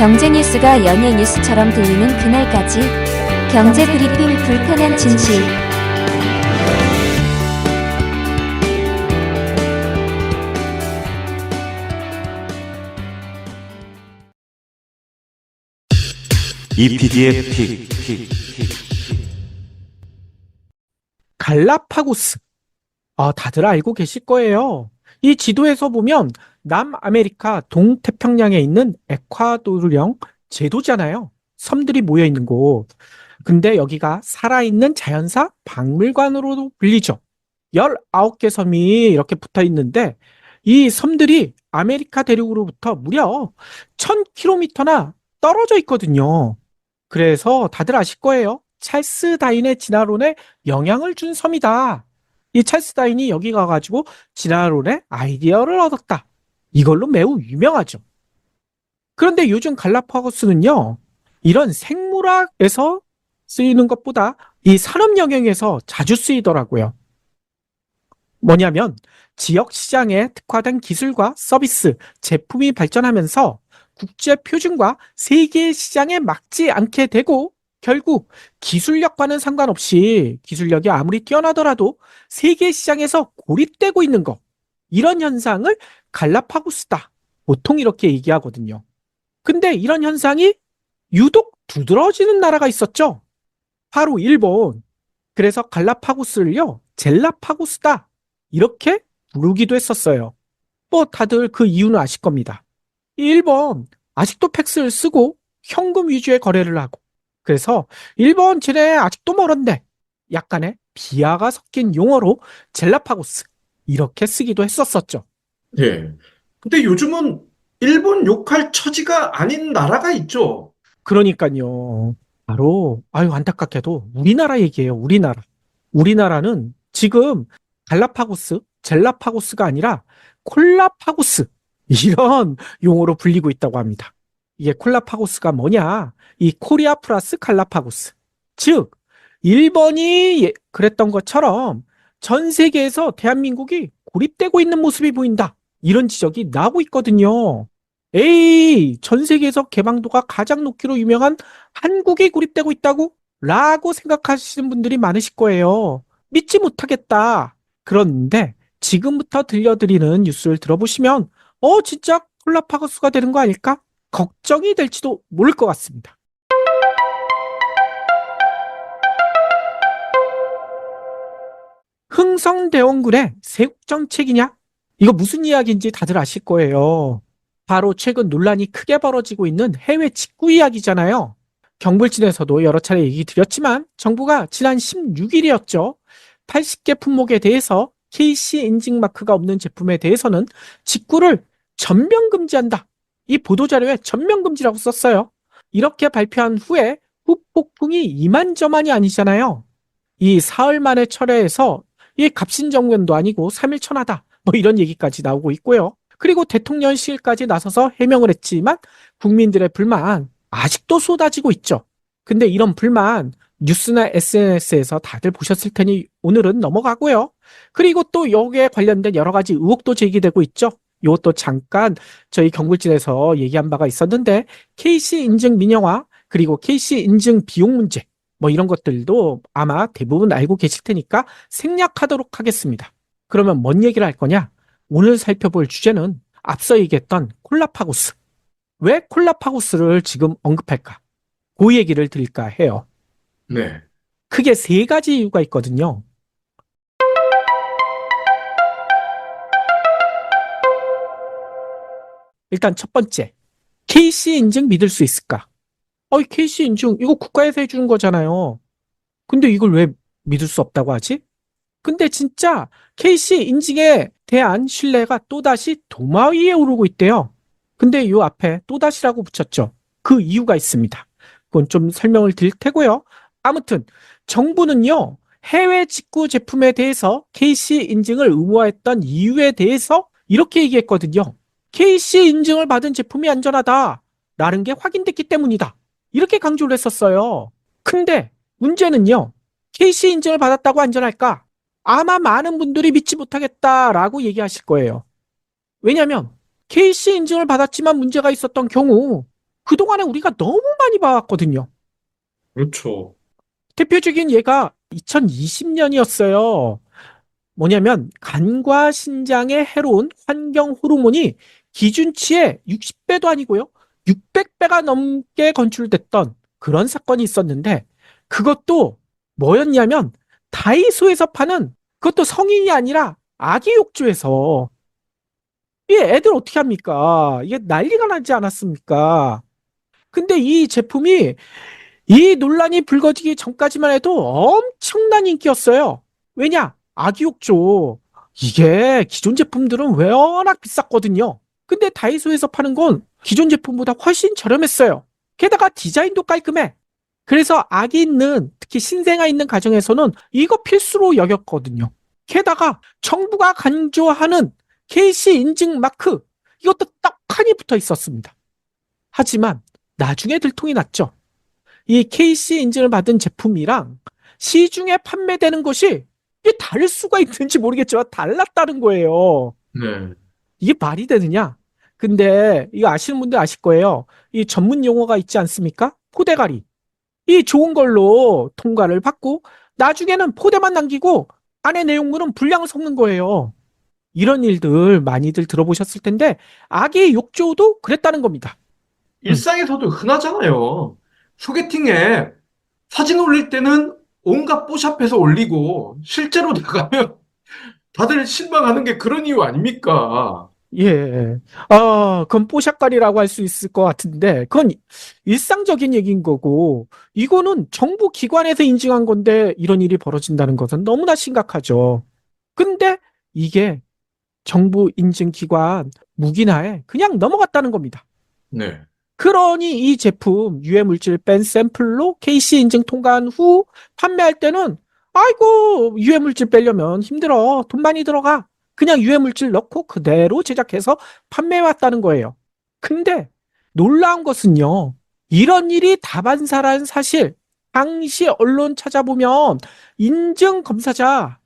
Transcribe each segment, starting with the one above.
경제 뉴스가 연예 뉴스처럼 들리는 그날까지 경제 브리핑 불편한 진실 이피디의 픽, 픽, 픽. 갈라파고스. 아, 다들 알고 계실 거예요. 이 지도에서 보면 남아메리카 동태평양에 있는 에콰도르령 제도잖아요. 섬들이 모여 있는 곳. 근데 여기가 살아있는 자연사 박물관으로도 불리죠. 19개 섬이 이렇게 붙어 있는데 이 섬들이 아메리카 대륙으로부터 무려 1000km나 떨어져 있거든요. 그래서 다들 아실 거예요. 찰스 다인의 진화론에 영향을 준 섬이다. 이 찰스 다인이 여기 가가지고 진화론의 아이디어를 얻었다. 이걸로 매우 유명하죠. 그런데 요즘 갈라파고스는요, 이런 생물학에서 쓰이는 것보다 이 산업 영역에서 자주 쓰이더라고요. 뭐냐면 지역 시장에 특화된 기술과 서비스, 제품이 발전하면서 국제 표준과 세계 시장에 맞지 않게 되고 결국 기술력과는 상관없이 기술력이 아무리 뛰어나더라도 세계 시장에서 고립되고 있는 것. 이런 현상을 갈라파고스다. 보통 이렇게 얘기하거든요. 근데 이런 현상이 유독 두드러지는 나라가 있었죠. 바로 일본. 그래서 갈라파고스를요, 젤라파고스다. 이렇게 부르기도 했었어요. 뭐 다들 그 이유는 아실 겁니다. 이 일본 아직도 팩스를 쓰고 현금 위주의 거래를 하고 그래서 일본 쟤네 아직도 멀었네. 약간의 비하가 섞인 용어로 젤라파고스 이렇게 쓰기도 했었었죠. 예. 근데 요즘은 일본 욕할 처지가 아닌 나라가 있죠. 그러니까요. 바로 아유 안타깝게도 우리나라 얘기예요. 우리나라. 우리나라는 지금 갈라파고스, 젤라파고스가 아니라 콜라파고스 이런 용어로 불리고 있다고 합니다. 이게 콜라파고스가 뭐냐? 이 코리아 플러스 갈라파고스. 즉, 일본이 예- 그랬던 것처럼 전 세계에서 대한민국이 고립되고 있는 모습이 보인다. 이런 지적이 나오고 있거든요. 에이, 전 세계에서 개방도가 가장 높기로 유명한 한국이 고립되고 있다고? 라고 생각하시는 분들이 많으실 거예요. 믿지 못하겠다. 그런데 지금부터 들려드리는 뉴스를 들어보시면, 어, 진짜 콜라파고스가 되는 거 아닐까? 걱정이 될지도 모를 것 같습니다. 흥성대원군의 세국정책이냐? 이거 무슨 이야기인지 다들 아실 거예요. 바로 최근 논란이 크게 벌어지고 있는 해외 직구 이야기잖아요. 경불진에서도 여러 차례 얘기 드렸지만 정부가 지난 16일이었죠. 80개 품목에 대해서 KC 인증 마크가 없는 제품에 대해서는 직구를 전면 금지한다. 이 보도자료에 전면 금지라고 썼어요. 이렇게 발표한 후에 후폭풍이 이만저만이 아니잖아요. 이 사흘 만에 철회해서 이 갑신정변도 아니고 3일 천하다. 뭐 이런 얘기까지 나오고 있고요. 그리고 대통령실까지 나서서 해명을 했지만 국민들의 불만 아직도 쏟아지고 있죠. 근데 이런 불만 뉴스나 SNS에서 다들 보셨을 테니 오늘은 넘어가고요. 그리고 또 여기에 관련된 여러 가지 의혹도 제기되고 있죠. 이것도 잠깐 저희 경불진에서 얘기한 바가 있었는데 KC 인증 민영화 그리고 KC 인증 비용 문제 뭐 이런 것들도 아마 대부분 알고 계실 테니까 생략하도록 하겠습니다. 그러면 뭔 얘기를 할 거냐? 오늘 살펴볼 주제는 앞서 얘기했던 콜라파고스. 왜 콜라파고스를 지금 언급할까? 그 얘기를 드릴까 해요. 네. 크게 세 가지 이유가 있거든요. 일단 첫 번째, KC 인증 믿을 수 있을까? 어이, KC 인증, 이거 국가에서 해주는 거잖아요. 근데 이걸 왜 믿을 수 없다고 하지? 근데 진짜 KC 인증에 대한 신뢰가 또다시 도마 위에 오르고 있대요. 근데 이 앞에 또다시라고 붙였죠. 그 이유가 있습니다. 그건 좀 설명을 드릴 테고요. 아무튼 정부는요. 해외 직구 제품에 대해서 KC 인증을 의무화했던 이유에 대해서 이렇게 얘기했거든요. KC 인증을 받은 제품이 안전하다. 라는 게 확인됐기 때문이다. 이렇게 강조를 했었어요. 근데 문제는요. KC 인증을 받았다고 안전할까? 아마 많은 분들이 믿지 못하겠다라고 얘기하실 거예요. 왜냐면 KC 인증을 받았지만 문제가 있었던 경우 그동안에 우리가 너무 많이 봐왔거든요. 그렇죠. 대표적인 예가 2020년이었어요. 뭐냐면 간과 신장에 해로운 환경 호르몬이 기준치의 60배도 아니고요. 600배가 넘게 건출됐던 그런 사건이 있었는데 그것도 뭐였냐면 다이소에서 파는 그것도 성인이 아니라 아기 욕조에서 이 애들 어떻게 합니까? 이게 난리가 나지 않았습니까? 근데 이 제품이 이 논란이 불거지기 전까지만 해도 엄청난 인기였어요. 왜냐? 아기 욕조. 이게 기존 제품들은 워낙 비쌌거든요. 근데 다이소에서 파는 건 기존 제품보다 훨씬 저렴했어요. 게다가 디자인도 깔끔해. 그래서 아기 있는, 특히 신생아 있는 가정에서는 이거 필수로 여겼거든요. 게다가 정부가 강조하는 KC 인증 마크, 이것도 떡하니 붙어 있었습니다. 하지만 나중에 들통이 났죠. 이 KC 인증을 받은 제품이랑 시중에 판매되는 것이 이게 다를 수가 있는지 모르겠지만 달랐다는 거예요. 네. 이게 말이 되느냐? 근데 이거 아시는 분들 아실 거예요. 이 전문 용어가 있지 않습니까? 포대가리. 이 좋은 걸로 통과를 받고 나중에는 포대만 남기고 안에 내용물은 불량을 섞는 거예요. 이런 일들 많이들 들어보셨을 텐데 아기 욕조도 그랬다는 겁니다. 일상에서도 흔하잖아요. 소개팅에 사진 올릴 때는 온갖 뽀샵해서 올리고 실제로 나가면 다들 실망하는 게 그런 이유 아닙니까? 예. 아, 그건 뽀샤깔이라고 할 수 있을 것 같은데, 그건 일상적인 얘기인 거고, 이거는 정부 기관에서 인증한 건데, 이런 일이 벌어진다는 것은 너무나 심각하죠. 근데 이게 정부 인증 기관 무기나에 그냥 넘어갔다는 겁니다. 네. 그러니 이 제품 유해 물질 뺀 샘플로 KC 인증 통과한 후 판매할 때는 아이고 유해 물질 빼려면 힘들어 돈 많이 들어가 그냥 유해 물질 넣고 그대로 제작해서 판매해 왔다는 거예요. 근데 놀라운 것은요 이런 일이 다반사라는 사실 당시 언론 찾아보면 인증 검사자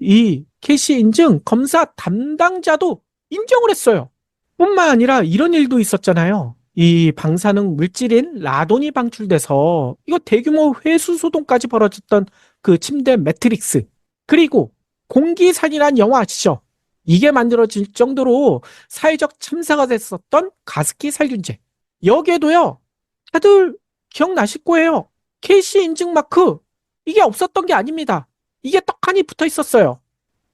이 KC 인증 검사 담당자도 인정을 했어요. 뿐만 아니라 이런 일도 있었잖아요. 이 방사능 물질인 라돈이 방출돼서 이거 대규모 회수 소동까지 벌어졌던 그 침대 매트릭스 그리고 공기산이란 영화 아시죠? 이게 만들어질 정도로 사회적 참사가 됐었던 가습기 살균제 여기에도요 다들 기억나실 거예요 KC 인증 마크 이게 없었던 게 아닙니다 이게 떡하니 붙어 있었어요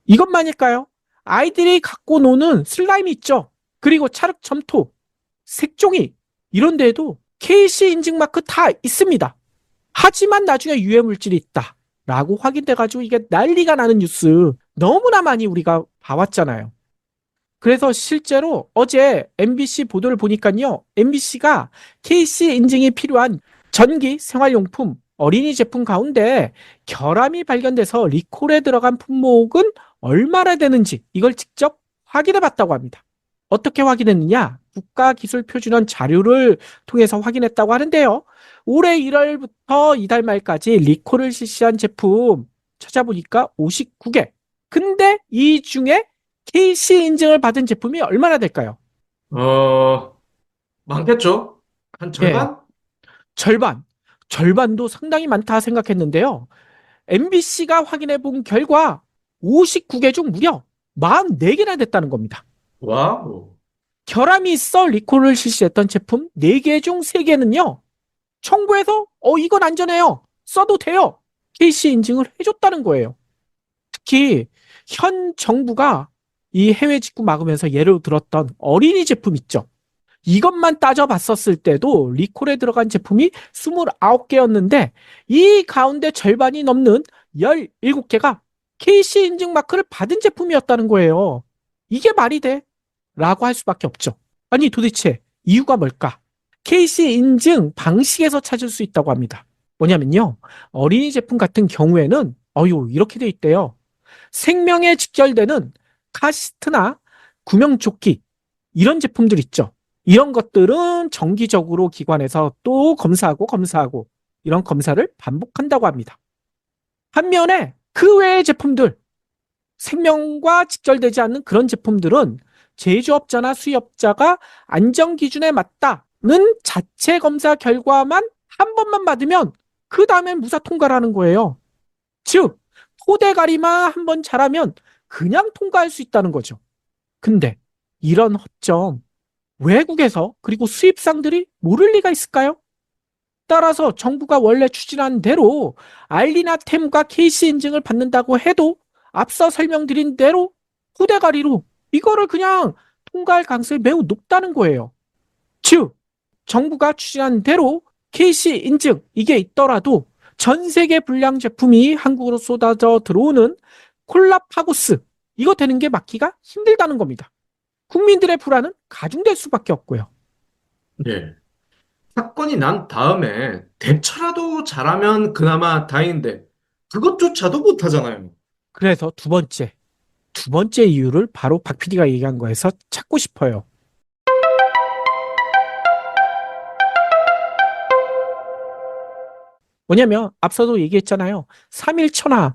이것만일까요? 아이들이 갖고 노는 슬라임이 있죠 그리고 찰흙 점토 색종이 이런 데에도 KC 인증 마크 다 있습니다. 하지만 나중에 유해 물질이 있다. 라고 확인돼 가지고 이게 난리가 나는 뉴스 너무나 많이 우리가 봐왔잖아요. 그래서 실제로 어제 MBC 보도를 보니까요. MBC가 KC 인증이 필요한 전기 생활용품 어린이 제품 가운데 결함이 발견돼서 리콜에 들어간 품목은 얼마나 되는지 이걸 직접 확인해 봤다고 합니다. 어떻게 확인했느냐? 국가기술표준원 자료를 통해서 확인했다고 하는데요. 올해 1월부터 이달 말까지 리콜을 실시한 제품 찾아보니까 59개. 근데 이 중에 KC 인증을 받은 제품이 얼마나 될까요? 어, 많겠죠? 한 절반? 절반. 절반도 상당히 많다 생각했는데요. MBC가 확인해 본 결과 59개 중 무려 44개나 됐다는 겁니다. 와우. 결함이 있어 리콜을 실시했던 제품 4개 중 3개는요. 정부에서 어 이건 안전해요. 써도 돼요. KC 인증을 해줬다는 거예요. 특히 현 정부가 이 해외 직구 막으면서 예로 들었던 어린이 제품 있죠. 이것만 따져봤었을 때도 리콜에 들어간 제품이 29개였는데 이 가운데 절반이 넘는 17개가 KC 인증 마크를 받은 제품이었다는 거예요. 이게 말이 돼? 라고 할 수밖에 없죠. 아니 도대체 이유가 뭘까? KC 인증 방식에서 찾을 수 있다고 합니다. 뭐냐면요. 어린이 제품 같은 경우에는 어유 이렇게 돼 있대요. 생명에 직결되는 카시트나 구명조끼 이런 제품들 있죠. 이런 것들은 정기적으로 기관에서 또 검사하고 검사하고 이런 검사를 반복한다고 합니다. 반면에 그 외의 제품들 생명과 직결되지 않는 그런 제품들은 제조업자나 수입업자가 안전 기준에 맞다 자체 검사 결과만 한 번만 받으면 그 다음엔 무사 통과라는 거예요. 즉, 토대가리만 한번 잘하면 그냥 통과할 수 있다는 거죠. 근데 이런 허점, 외국에서 그리고 수입상들이 모를 리가 있을까요? 따라서 정부가 원래 추진한 대로 알리나 템과 KC 인증을 받는다고 해도 앞서 설명드린 대로 토대가리로 이거를 그냥 통과할 가능성이 매우 높다는 거예요. 즉, 정부가 추진한 대로 KC 인증 이게 있더라도 전 세계 불량 제품이 한국으로 쏟아져 들어오는 콜라파고스 이거 되는 게 막기가 힘들다는 겁니다. 국민들의 불안은 가중될 수밖에 없고요. 네. 사건이 난 다음에 대처라도 잘하면 그나마 다행인데 그것조차도 못하잖아요. 그래서 두 번째, 두 번째 이유를 바로 박 PD가 얘기한 거에서 찾고 싶어요. 뭐냐면 앞서도 얘기했잖아요. 3일 천하.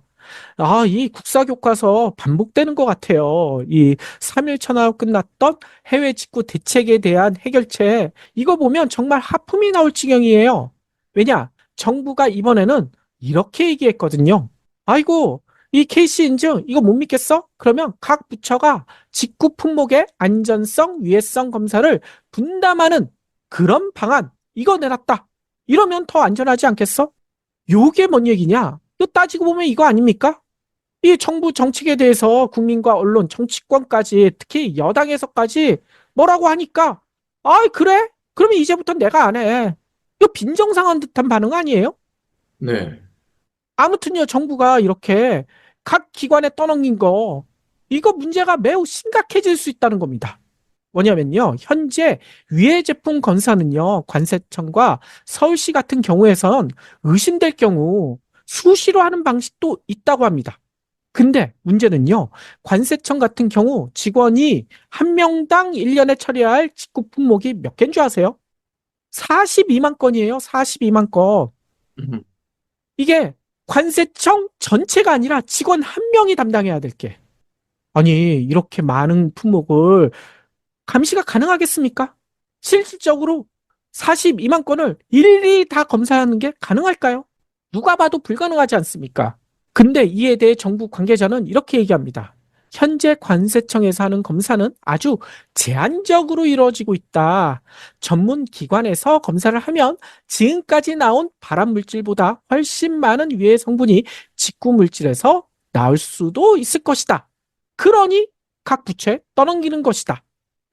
아, 이 국사 교과서 반복되는 것 같아요. 이 3일 천하로 끝났던 해외 직구 대책에 대한 해결책. 이거 보면 정말 하품이 나올 지경이에요. 왜냐? 정부가 이번에는 이렇게 얘기했거든요. 아이고, 이 KC 인증 이거 못 믿겠어? 그러면 각 부처가 직구 품목의 안전성, 위해성 검사를 분담하는 그런 방안 이거 내놨다. 이러면 더 안전하지 않겠어? 요게 뭔 얘기냐? 이거 따지고 보면 이거 아닙니까? 이 정부 정책에 대해서 국민과 언론, 정치권까지 특히 여당에서까지 뭐라고 하니까 아 그래? 그러면 이제부터 내가 안 해. 이거 빈정상한 듯한 반응 아니에요? 네. 아무튼요, 정부가 이렇게 각 기관에 떠넘긴 거, 이거 문제가 매우 심각해질 수 있다는 겁니다. 뭐냐면요, 현재 위해 제품 검사는요, 관세청과 서울시 같은 경우에선 의심될 경우 수시로 하는 방식도 있다고 합니다. 근데 문제는요, 관세청 같은 경우 직원이 한 명당 1년에 처리해야 할 직구 품목이 몇 개인 줄 아세요? 42만 건이에요, 42만 건. 음. 이게 관세청 전체가 아니라 직원 한 명이 담당해야 될 게. 아니, 이렇게 많은 품목을 감시가 가능하겠습니까? 실질적으로 42만 건을 일일이 다 검사하는 게 가능할까요? 누가 봐도 불가능하지 않습니까? 근데 이에 대해 정부 관계자는 이렇게 얘기합니다. 현재 관세청에서 하는 검사는 아주 제한적으로 이루어지고 있다. 전문 기관에서 검사를 하면 지금까지 나온 발암 물질보다 훨씬 많은 위해 성분이 직구 물질에서 나올 수도 있을 것이다. 그러니 각 부처에 떠넘기는 것이다.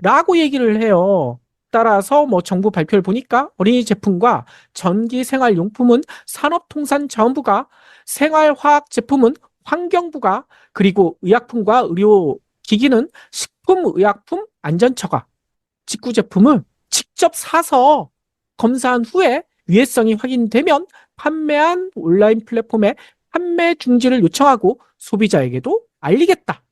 라고 얘기를 해요. 따라서 뭐 정부 발표를 보니까 어린이 제품과 전기 생활 용품은 산업통상자원부가 생활화학 제품은 환경부가 그리고 의약품과 의료기기는 식품의약품 안전처가 직구 제품을 직접 사서 검사한 후에 위해성이 확인되면 판매한 온라인 플랫폼에 판매 중지를 요청하고 소비자에게도 알리겠다.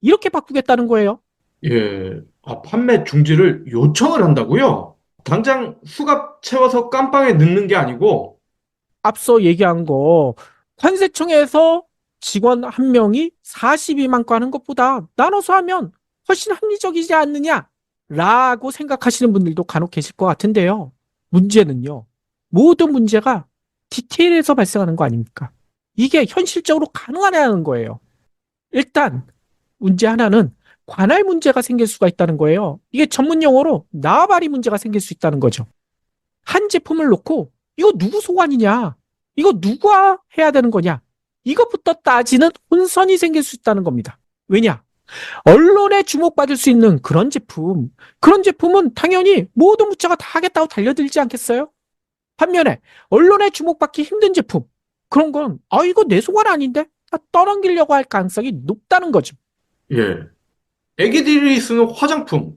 이렇게 바꾸겠다는 거예요. 예. 아, 판매 중지를 요청을 한다고요? 당장 수갑 채워서 깜빵에 넣는 게 아니고, 앞서 얘기한 거 관세청에서 직원 한 명이 42만 건 하는 것보다 나눠서 하면 훨씬 합리적이지 않느냐? 라고 생각하시는 분들도 간혹 계실 것 같은데요. 문제는요. 모든 문제가 디테일에서 발생하는 거 아닙니까? 이게 현실적으로 가능하냐는 거예요. 일단 문제 하나는 관할 문제가 생길 수가 있다는 거예요. 이게 전문 용어로 나발이 문제가 생길 수 있다는 거죠. 한 제품을 놓고 이거 누구 소관이냐? 이거 누가 해야 되는 거냐? 이것부터 따지는 혼선이 생길 수 있다는 겁니다. 왜냐? 언론에 주목받을 수 있는 그런 제품, 그런 제품은 당연히 모든 부처가 다 하겠다고 달려들지 않겠어요? 반면에 언론에 주목받기 힘든 제품, 그런 건, 아, 이거 내 소관 아닌데? 다 떠넘기려고 할 가능성이 높다는 거죠. 예. 애기들이 쓰는 화장품.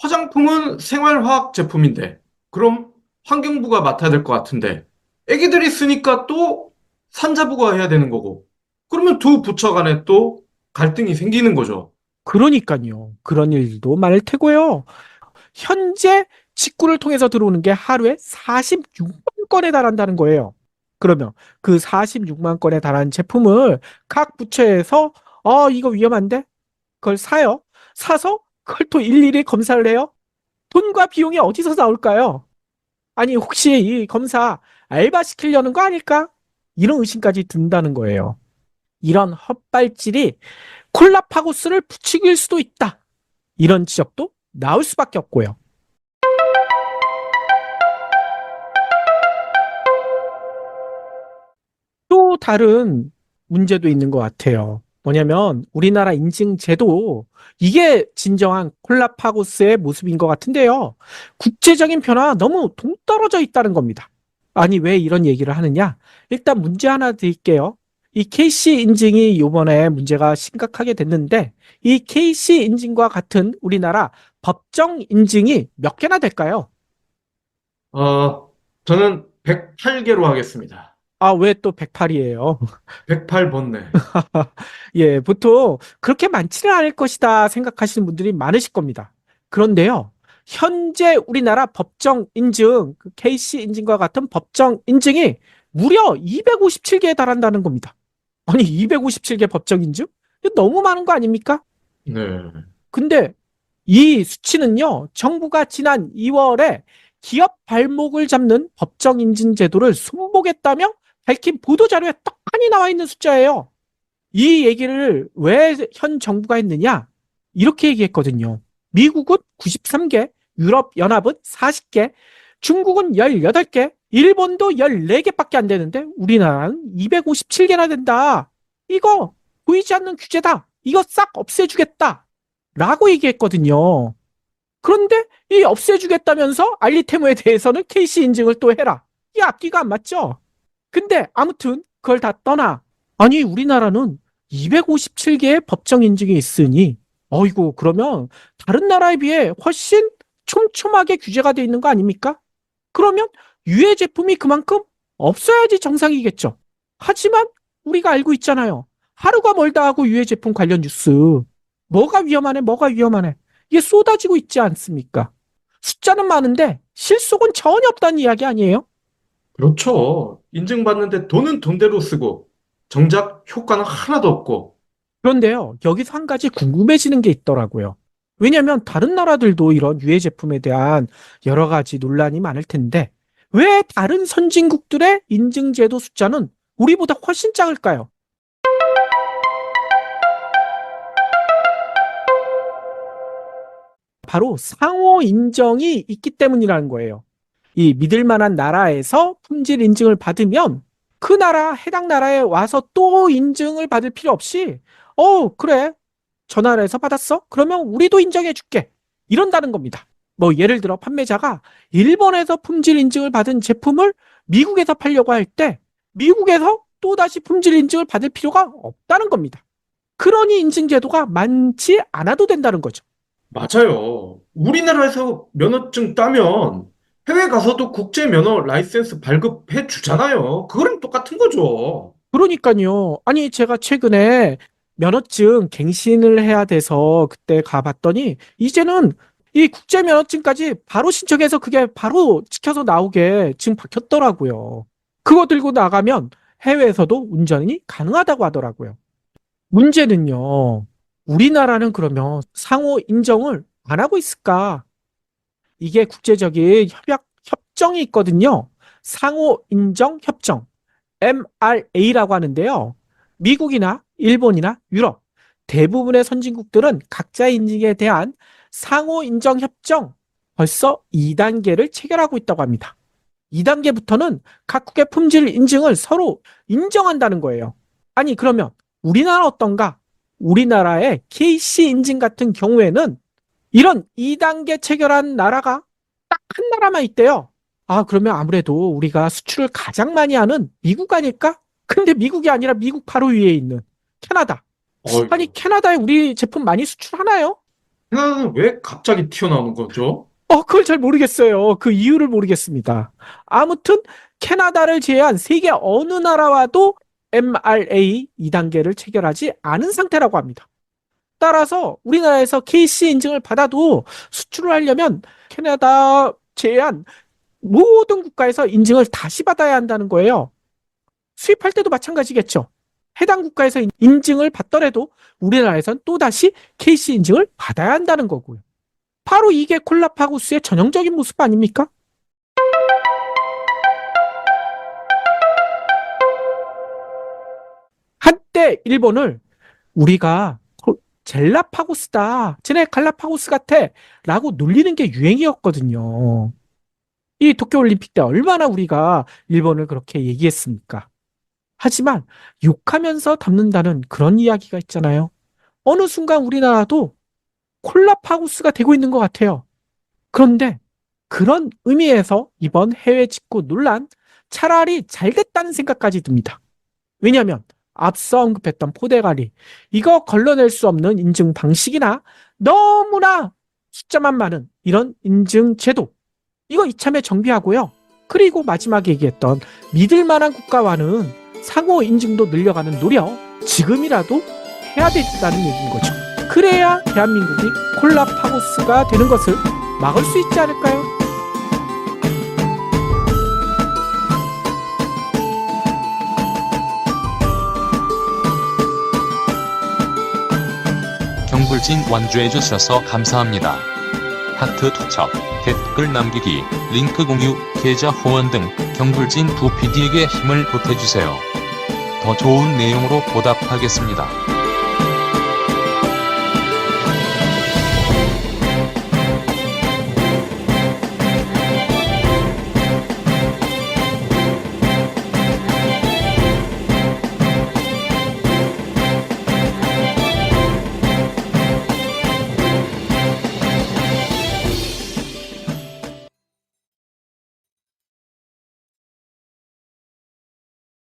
화장품은 생활화학 제품인데, 그럼 환경부가 맡아야 될 것 같은데, 애기들이 쓰니까 또 산자부가 해야 되는 거고, 그러면 두 부처 간에 또 갈등이 생기는 거죠. 그러니까요. 그런 일도 많을 테고요. 현재 직구를 통해서 들어오는 게 하루에 46만 건에 달한다는 거예요. 그러면 그 46만 건에 달하는 제품을 각 부처에서 어 이거 위험한데 그걸 사요. 사서 그걸 또 일일이 검사를 해요. 돈과 비용이 어디서 나올까요? 아니, 혹시 이 검사 알바 시키려는 거 아닐까? 이런 의심까지 든다는 거예요. 이런 헛발질이 콜라파고스를 부추길 수도 있다. 이런 지적도 나올 수밖에 없고요. 또 다른 문제도 있는 것 같아요. 뭐냐면 우리나라 인증 제도 이게 진정한 콜라파고스의 모습인 것 같은데요. 국제적인 변화와 너무 동떨어져 있다는 겁니다. 아니 왜 이런 얘기를 하느냐? 일단 문제 하나 드릴게요. 이 KC 인증이 요번에 문제가 심각하게 됐는데 이 KC 인증과 같은 우리나라 법정 인증이 몇 개나 될까요? 어, 저는 108개로 하겠습니다. 아, 왜 또 108이에요? 108 번네. 예, 보통 그렇게 많지는 않을 것이다 생각하시는 분들이 많으실 겁니다. 그런데요, 현재 우리나라 법정 인증, 그 KC 인증과 같은 법정 인증이 무려 257개에 달한다는 겁니다. 아니, 257개 법정 인증? 너무 많은 거 아닙니까? 네. 근데 이 수치는요, 정부가 지난 2월에 기업 발목을 잡는 법정 인증 제도를 손보겠다며 밝힌 보도자료에 떡하니 나와 있는 숫자예요. 이 얘기를 왜 현 정부가 했느냐? 이렇게 얘기했거든요. 미국은 93개, 유럽연합은 40개, 중국은 18개, 일본도 14개밖에 안 되는데 우리나라는 257개나 된다. 이거 보이지 않는 규제다. 이거 싹 없애주겠다. 라고 얘기했거든요. 그런데 이 없애주겠다면서 알리테모에 대해서는 KC 인증을 또 해라. 이 앞뒤가 안 맞죠? 근데 아무튼 그걸 다 떠나. 아니, 우리나라는 257개의 법정 인증이 있으니, 어이구, 그러면 다른 나라에 비해 훨씬 촘촘하게 규제가 돼 있는 거 아닙니까? 그러면 유해 제품이 그만큼 없어야지 정상이겠죠. 하지만 우리가 알고 있잖아요. 하루가 멀다 하고 유해 제품 관련 뉴스. 뭐가 위험하네, 뭐가 위험하네. 이게 쏟아지고 있지 않습니까? 숫자는 많은데 실속은 전혀 없다는 이야기 아니에요? 그렇죠. 인증받는데 돈은 돈대로 쓰고, 정작 효과는 하나도 없고, 그런데요, 여기서 한 가지 궁금해지는 게 있더라고요. 왜냐면 다른 나라들도 이런 유해 제품에 대한 여러 가지 논란이 많을 텐데, 왜 다른 선진국들의 인증제도 숫자는 우리보다 훨씬 작을까요? 바로 상호 인정이 있기 때문이라는 거예요. 이 믿을 만한 나라에서 품질 인증을 받으면 그 나라, 해당 나라에 와서 또 인증을 받을 필요 없이 어, 그래. 저 나라에서 받았어? 그러면 우리도 인정해 줄게. 이런다는 겁니다. 뭐 예를 들어 판매자가 일본에서 품질 인증을 받은 제품을 미국에서 팔려고 할 때 미국에서 또다시 품질 인증을 받을 필요가 없다는 겁니다. 그러니 인증 제도가 많지 않아도 된다는 거죠. 맞아요. 우리나라에서 면허증 따면 해외 가서도 국제 면허 라이센스 발급해 주잖아요. 그거랑 똑같은 거죠. 그러니까요. 아니, 제가 최근에 면허증 갱신을 해야 돼서 그때 가봤더니 이제는 이 국제 면허증까지 바로 신청해서 그게 바로 찍혀서 나오게 지금 바뀌었더라고요. 그거 들고 나가면 해외에서도 운전이 가능하다고 하더라고요. 문제는요. 우리나라는 그러면 상호 인정을 안 하고 있을까? 이게 국제적인 협약, 협정이 있거든요. 상호 인정 협정. MRA라고 하는데요. 미국이나 일본이나 유럽 대부분의 선진국들은 각자 인증에 대한 상호 인정 협정 벌써 2단계를 체결하고 있다고 합니다. 2단계부터는 각국의 품질 인증을 서로 인정한다는 거예요. 아니 그러면 우리나라 어떤가? 우리나라의 KC 인증 같은 경우에는 이런 2단계 체결한 나라가 딱 한 나라만 있대요. 아, 그러면 아무래도 우리가 수출을 가장 많이 하는 미국 아닐까? 근데 미국이 아니라 미국 바로 위에 있는 캐나다. 어이구, 아니, 캐나다에 우리 제품 많이 수출하나요? 캐나다는 왜 갑자기 튀어나오는 거죠? 어, 그걸 잘 모르겠어요. 그 이유를 모르겠습니다. 아무튼 캐나다를 제외한 세계 어느 나라와도 MRA 2단계를 체결하지 않은 상태라고 합니다. 따라서 우리나라에서 KC 인증을 받아도 수출을 하려면 캐나다 제외한 모든 국가에서 인증을 다시 받아야 한다는 거예요. 수입할 때도 마찬가지겠죠. 해당 국가에서 인증을 받더라도 우리나라에선 또다시 KC 인증을 받아야 한다는 거고요. 바로 이게 콜라파고스의 전형적인 모습 아닙니까? 한때 일본을 우리가 젤라파고스다. 쟤네 갈라파고스 같아. 라고 놀리는 게 유행이었거든요. 이 도쿄올림픽 때 얼마나 우리가 일본을 그렇게 얘기했습니까? 하지만 욕하면서 담는다는 그런 이야기가 있잖아요. 어느 순간 우리나라도 콜라파고스가 되고 있는 것 같아요. 그런데 그런 의미에서 이번 해외 직구 논란 차라리 잘 됐다는 생각까지 듭니다. 왜냐하면 앞서 언급했던 포대가리 이거 걸러낼 수 없는 인증 방식이나 너무나 숫자만 많은 이런 인증 제도 이거 이참에 정비하고요. 그리고 마지막에 얘기했던 믿을 만한 국가와는 상호 인증도 늘려가는 노력 지금이라도 해야 된다는 얘기인 거죠. 그래야 대한민국이 콜라파고스가 되는 것을 막을 수 있지 않을까요? 경불진 완주해 주셔서 감사합니다. 하트 투척, 댓글 남기기, 링크 공유, 계좌 후원 등 경불진 두 PD에게 힘을 보태주세요. 더 좋은 내용으로 보답하겠습니다.